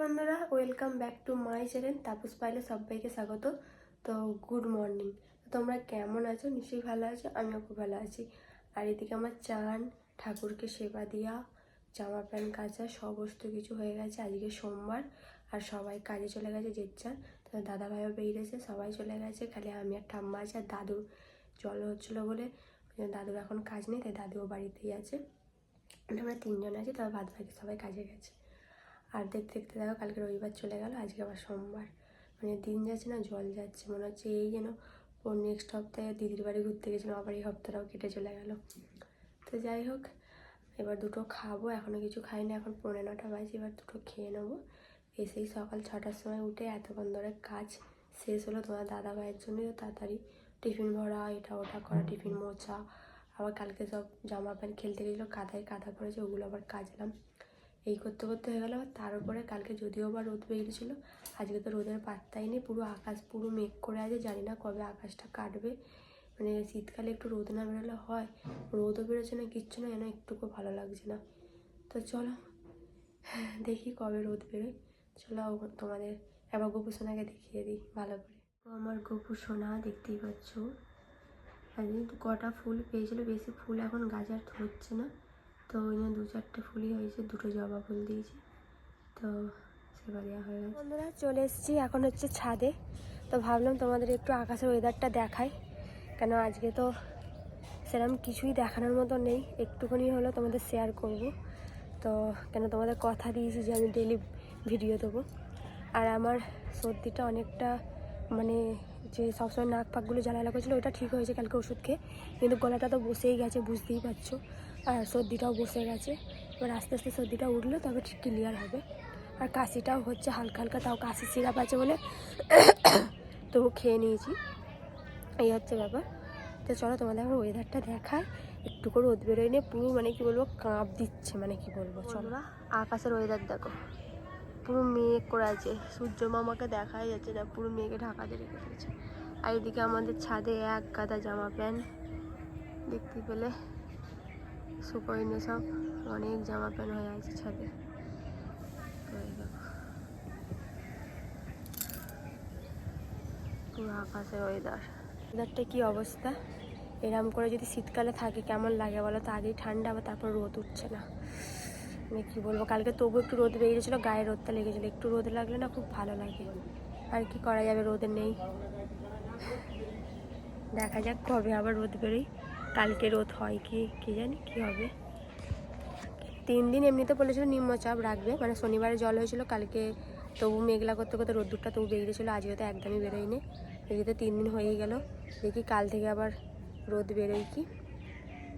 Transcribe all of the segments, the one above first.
বন্ধুরা welcome back to my channel Tapas পাইলে সবাইকে স্বাগত। তো গুড মর্নিং তোমরা কেমন আছো? নিশ্চয়ই ভালো আছো, আমিও খুব ভালো আছি। আর এদিকে আমার চান, ঠাকুরকে সেবা দেওয়া জামা প্যান্ট কাচা, সমস্ত কিছু হয়ে গেছে। আজকে সোমবার, আর সবাই কাজে চলে গেছে যার তো দাদা ভাইও বেরিয়েছে, সবাই চলে গেছে। খালি আমি আর ঠাম্মা আছে, আর দাদু জল হচ্ছিল বলে দাদুর এখন কাজ নেই, তাই দাদুও বাড়িতেই আছে। মানে আমরা তিনজন আছি তবে বাদ বাকি সবাই কাজে গেছে। আর দেখতে দেখতে দেখো কালকে রবিবার চলে গেল, আজকে আবার সোমবার। মানে দিন যাচ্ছে না, জল যাচ্ছে। মনে হচ্ছে এই যেন ও নেক্সট সপ্তাহে দিদির বাড়ি ঘুরতে গেছিলাম আবার এই সপ্তাহটাও কেটে চলে গেল। তো যাই হোক, এবার দুটো খাব এখনও কিছু খাইনি, এখন পৌনে নটা বাজে, এবার দুটো খেয়ে নেব। এসেই সকাল ছটার সময় উঠে এতক্ষণ ধরে কাজ শেষ হলো, তোমার দাদা ভাইয়ের জন্যই তো তাড়াতাড়ি টিফিন ভরা, এটা ওটা করা, টিফিন মোছা। আবার কালকে সব জামা প্যান্ট খেলতে গেছিল কাদায় কাদা পড়েছে ওগুলো আবার কাচলাম। এই করতে করতে হয়ে গেল। তার উপরে কালকে যদিও বা রোদ বেরিয়েছিল আজকে তো রোদের পাত্তাই নেই, পুরো আকাশ পুরো মেঘ করে আছে, জানি না কবে আকাশটা কাটবে। মানে শীতকালে একটু রোদ না বেরোলে হয়, রোদও বেরোচ্ছে না, কিচ্ছু না, যেন একটুকু ভালো লাগছে না। তো চলো, দেখি কবে রোদ বেরোয়। চলো তোমাদের এবার গোপু সোনাকে দেখিয়ে দিই ভালো করে। আমার গোপু সোনা, দেখতেই পাচ্ছ। কটা ফুল পেয়েছিল, বেশি ফুল এখন গাছ আর ধরছে না। তো ওই জন্য দু চারটে ফুলই হয়েছে, দুটো জবা ফুল দিয়েছি। তো সেবা দেওয়া হয়ে গেছে। বন্ধুরা, চলে এসেছি এখন হচ্ছে ছাদে। তো ভাবলাম তোমাদের একটু আকাশের ওয়েদারটা দেখাই। কেন আজকে তো সেরকম কিছুই দেখানোর মতো নেই। একটুখানি হলো তোমাদের শেয়ার করব। তো কেন তোমাদের কথা দিয়েছি যে আমি ডেলি ভিডিও দেবো। আর আমার সর্দিটা অনেকটা মানে যে সবসময় নাক পাকগুলো জ্বালা করছিল ওটা ঠিক হয়েছে কালকে ওষুধ খেয়ে। কিন্তু গলাটা তো বসেই গেছে, বুঝতেই পারছ। আর সর্দিটাও বসে গেছে। এবার আস্তে আস্তে সর্দিটা উঠলে, তবে ঠিক ক্লিয়ার হবে। আর কাশিটাও হচ্ছে হালকা হালকা, তাও কাশি সিরাপ আছে বলে তবু খেয়ে নিয়েছি। এই হচ্ছে ব্যাপার। তো চলো তোমাদের এখন ওয়েদারটা দেখায় একটু করে রোদ বেরোয় নিয়ে পুরো মানে কি বলব, কাঁপ দিচ্ছে মানে কি বলব, চলো। আকাশের ওয়েদার দেখো। পুরো মেঘ করে আছে। সূর্য মামাকে দেখাই যাচ্ছে না, পুরো মেঘে ঢাকা দিয়ে রেখে দিয়েছে। আর এদিকে আমাদের ছাদে এক গাদা জামা প্যান্ট দেখতে পেলে। শুকোয়নি সব অনেক জামা প্যান্ট হয়ে আছে ছাদে। পুরো আকাশের ওয়েদার ওয়েদারটা কি অবস্থা? এরম করে যদি শীতকালে থাকে, কেমন লাগে বলো তো? আগেই ঠান্ডা, আবার তারপর রোদ উঠছে না। মানে কী বলব, কালকে তবু একটু রোদ বেরিয়েছিলো, গায়ে রোদটা লেগেছিলো। একটু রোদ লাগলে না খুব ভালো লাগে। আর কি করা যাবে রোদে নেই। দেখা যাক কবে আবার রোদ বেরোই কালকে রোদ হয় কি কি জানি কি হবে। তিন দিন এমনিতে বলেছিল নিম্নচাপ রাখবে মানে শনিবারে জল হয়েছিল কালকে তবু মেঘলা করতে করতে রোদ্দুরটা তবু বেরিয়েছিলো আজকে তো একদমই বেরোয়নি। এই তো তিন দিন হয়েই গেল, দেখি কাল থেকে আবার রোদ বেরোয় কি।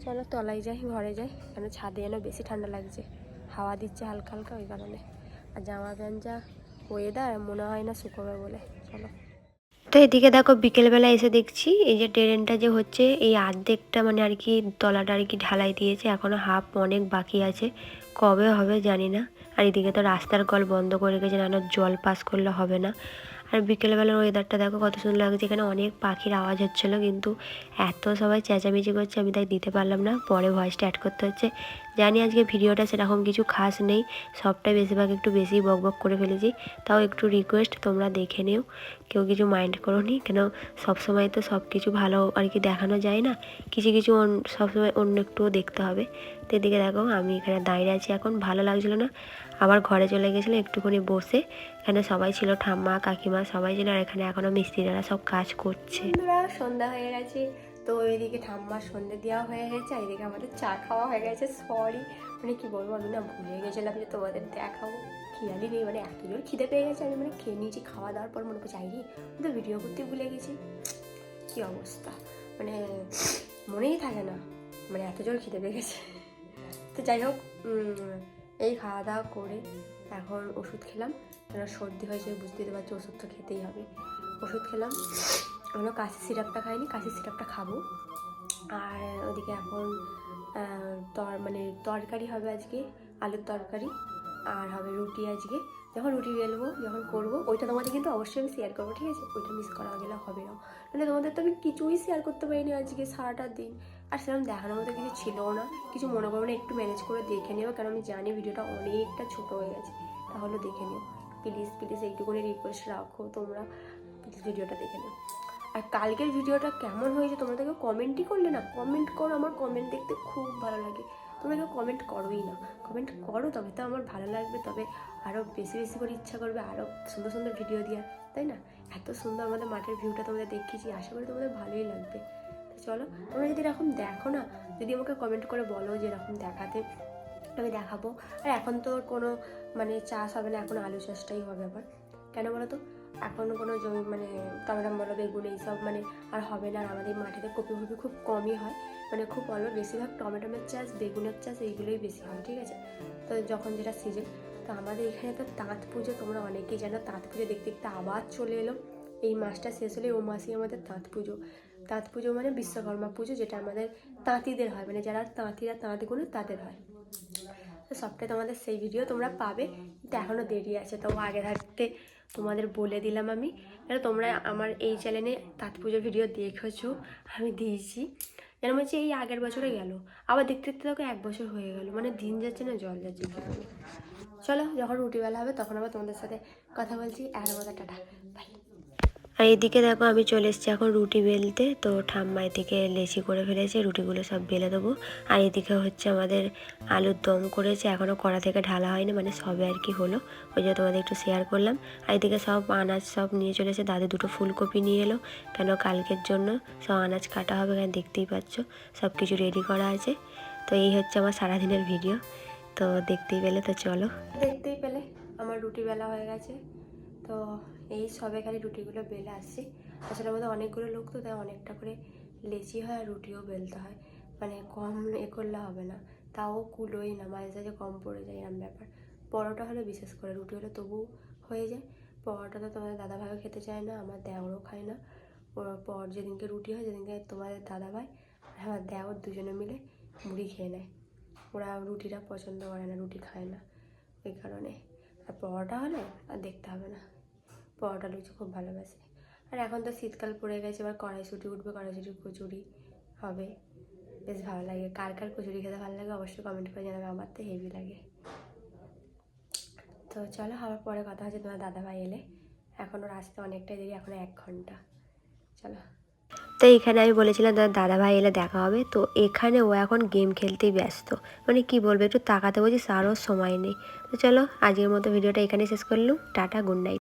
চলো তলায় যাই, ঘরে যাই, কেন ছাদে যেন বেশি ঠান্ডা লাগছে, হাওয়া দিচ্ছে হালকা হালকা ওই কারণে। আর জামা প্যান্ট যা ওয়েদার মনে হয় না শুকোবে বলে, চলো। তো এদিকে দেখো বিকেলবেলা এসে দেখছি, এই যে ট্রেনটা যে হচ্ছে, এই আর্ধেকটা মানে আর কি তলাটা আর কি ঢালাই দিয়েছে এখনও হাফ অনেক বাকি আছে, কবে হবে জানি না। আর এদিকে তো রাস্তার কল বন্ধ করে রেখেছে, না জল পাস করলে হবে না। আর বিকেলবেলার ওয়েদারটা দেখো কত সুন্দর লাগছে, এখানে অনেক পাখির আওয়াজ হচ্ছিল, কিন্তু এত সবাই চেঁচামেচি করছে, আমি তাই দিতে পারলাম না, পরে ভয়েসটা অ্যাড করতে হচ্ছে। জানি আজকে ভিডিওটা সেরকম কিছু খাস নেই, সবটাই বেশিরভাগ একটু বেশি বক বক করে ফেলেছি। তাও একটু রিকোয়েস্ট তোমরা দেখে নিও, কেউ কিছু মাইন্ড করো নি, কেন সবসময় তো সব কিছু ভালো আর কি দেখানো যায় না, কিছু কিছু সবসময় অন্য একটুও দেখতে হবে। তো এদিকে দেখো, আমি এখানে দাঁড়িয়ে আছি এখন, ভালো লাগছিল না। আবার ঘরে চলে গেছিল একটুখানি বসে, এখানে সবাই ছিল ঠাম্মা, কাকিমা সবাই ছিল, আর এখানে এখনও মিস্ত্রিরা সব কাজ করছে। সন্ধ্যা হয়ে গেছে। তো ওইদিকে ঠাম্মার সন্ধে দেওয়া হয়ে গেছে, আর এদিকে আমাদের চা খাওয়া হয়ে গেছে। সরি মানে কি বলব, আমি না ভুলে গেছিলাম যে তোমাদের দেখাবো। খেয়ালই নেই মানে এত জোর খিদে পেয়ে গেছে, আমি মানে খেয়ে নিয়েছি, খাওয়া দাওয়ার পর মনে করছি আইরি তো ভিডিও করতে ভুলে গেছি। কি অবস্থা? মানে মনেই থাকে না মানে এত জোর খিদে পেয়ে গেছে। তো যাই হোক এই খাওয়া দাওয়া করে এখন ওষুধ খেলাম। কেন সর্দি হয়েছে, বুঝতেই পারছি, ওষুধ তো খেতেই হবে। ওষুধ খেলাম। আমরা কাশি সিরাপটা খাইনি, কাশি সিরাপটা খাব। আর ওদিকে এখন তর মানে তরকারি হবে আজকে, আলুর তরকারি, আর হবে রুটি আজকে। যখন রুটি বেলবো, যখন করব, ওইটা তোমাদের কিন্তু অবশ্যই আমি শেয়ার করব, ঠিক আছে? ওইটা মিস করা গেলে হবে না। মানে তোমাদের তো আমি কিছুই শেয়ার করতে পারিনি আজকে, সারাটা দিন। আর সেরকম দেখানোর মতো কিছু ছিলও না। কিছু মনে করব না, একটু ম্যানেজ করে দেখে নিও, কারণ আমি জানি ভিডিওটা অনেকটা ছোট হয়ে গেছে। তাহলে দেখে নিও। প্লিজ প্লিজ এইটুকুনি রিকোয়েস্ট রাখো তোমরা। প্লিজ ভিডিওটা দেখে নাও। আর কালকের ভিডিওটা কেমন হয়েছে তোমরা তো কেউ কমেন্টই করলে না। কমেন্ট করো, আমার কমেন্ট দেখতে খুব ভালো লাগে। তোমরা কেউ কমেন্ট করোই না। কমেন্ট করো, তবে তো আমার ভালো লাগবে, তবে আরও বেশি বেশি করে ইচ্ছা করবে আরও সুন্দর সুন্দর ভিডিও দেওয়ার, তাই না? এত সুন্দর আমাদের মাঠের ভিউটা তোমাদের দেখিয়েছি, আশা করি তোমাদের ভালোই লাগবে। তো চলো, তোমরা যদি এরকম দেখো না, যদি আমাকে কমেন্ট করে বলো যে এরকম দেখাতে, আমি দেখাবো। আর এখন তো কোনো মানে চাষ হবে না, এখন আলু চাষটাই হবে আবার। কেন বলো তো? এখন কোনো জমি মানে টমেটো বলো বেগুন এইসব মানে আর হবে না। আর আমাদের মাটিতে কপি ফপি খুব কমই হয়। মানে খুব অল্প, বেশিরভাগ টমেটোমের চাষ, বেগুনের চাষ এইগুলোই বেশি হয়, ঠিক আছে? তো যখন যেটা সিজন তো আমাদের এখানে তো তাঁত পুজো, তোমরা অনেকেই জানো, তাঁত পুজো দেখতে দেখতে আবার চলে এলো। এই মাসটা শেষ হলে ও মাসেই আমাদের তাঁত পুজো। তাঁত পুজো মানে বিশ্বকর্মা পুজো, যেটা আমাদের তাঁতিদের হয়। মানে যারা তাঁতিরা তাঁতগুলো তাদের হয়। তো সবটাই তোমাদের সেই ভিডিও তোমরা পাবে। কিন্তু এখনও দেরি আছে, তো আগে থাকতে তোমাদের বলে দিলাম আমি। যেন তোমরা আমার এই চ্যানেলে তাঁত পুজোর ভিডিও দেখেছ, আমি দিয়েছি। যেন বলছি এই আগের বছরে গেল। আবার দেখতে দেখতে দেখো এক বছর হয়ে গেল। মানে দিন যাচ্ছে না, জল যাচ্ছে। চলো, যখন রুটিবেলা হবে, তখন আবার তোমাদের সাথে কথা বলছি। এগারো আমাদের টাটা। বাই আর এদিকে দেখো আমি চলে এসেছি এখন রুটি বেলতে। তো ঠাম্মা এদিকে লেচি করে ফেলেছে, রুটিগুলো সব বেলে দেবো। আর এদিকে হচ্ছে আমাদের আলুর দম করেছে এখনও কড়া থেকে ঢালা হয়নি মানে সবে আর কি হলো। ওই জন্য তোমাদের একটু শেয়ার করলাম। আর এদিকে সব আনাজ সব নিয়ে চলেছে দাদু দুটো ফুলকপি নিয়ে এলো। কেন কালকের জন্য সব আনাজ কাটা হবে কেন দেখতেই পাচ্ছ? সব কিছু রেডি করা আছে। তো এই হচ্ছে আমার সারাদিনের ভিডিও তো দেখতেই পেলে, তো চলো। দেখতেই পেলে, আমার রুটি বেলা হয়ে গেছে। তো এই সবে খালি রুটিগুলো বেলে আসছি। আসলে আমাদের অনেকগুলো লোক তো, তাই অনেকটা করে লেচি হয় আর রুটিও বেলতে হয়। মানে কম এ করলে হবে না। তাও কুলোই না, মাঝে সাঝে কম পড়ে যায় এরম ব্যাপার। পরোটা হলে বিশেষ করে, রুটি হলে তবু হয়ে যায়। পরোটা তো তোমাদের দাদাভাইও খেতে চায় না, আমার দেওরও খায় না। ওর পর যেদিনকে রুটি হয়, সেদিনকে তোমাদের দাদাভাই আর আমার দেওর দুজনে মিলে মুড়ি খেয়ে নেয়। ওরা রুটিটা পছন্দ করে না, রুটি খায় না। ওই কারণে। আর পরোটা হলে আর দেখতে হবে না। পরোটা লুচি খুব ভালোবাসে। আর এখন তো শীতকাল পড়ে গেছে, এবার কড়াইশুটি উঠবে, কড়াইশুটির কচুরি হবে। বেশ ভালো লাগে। কার কার কচুরি খেতে ভালো লাগে অবশ্যই কমেন্ট করে জানাবে, আমার তো হেভি লাগে। তো চলো, আবার পরে কথা হচ্ছে, তোমার দাদাভাই এলে। এখন ওর আসতে অনেকটাই দেরি, এখনও এক ঘণ্টা। চলো। তো এখানে আমি বলেছিলাম, তোমার দাদা ভাই এলে দেখা হবে। তো এখানে ও এখন গেম খেলতেই ব্যস্ত। মানে কি বলব, একটু তাকাতে বলছি তারও সময় নেই। তো চলো, আজকের মতো ভিডিওটা এখানে শেষ করলাম। Tata good night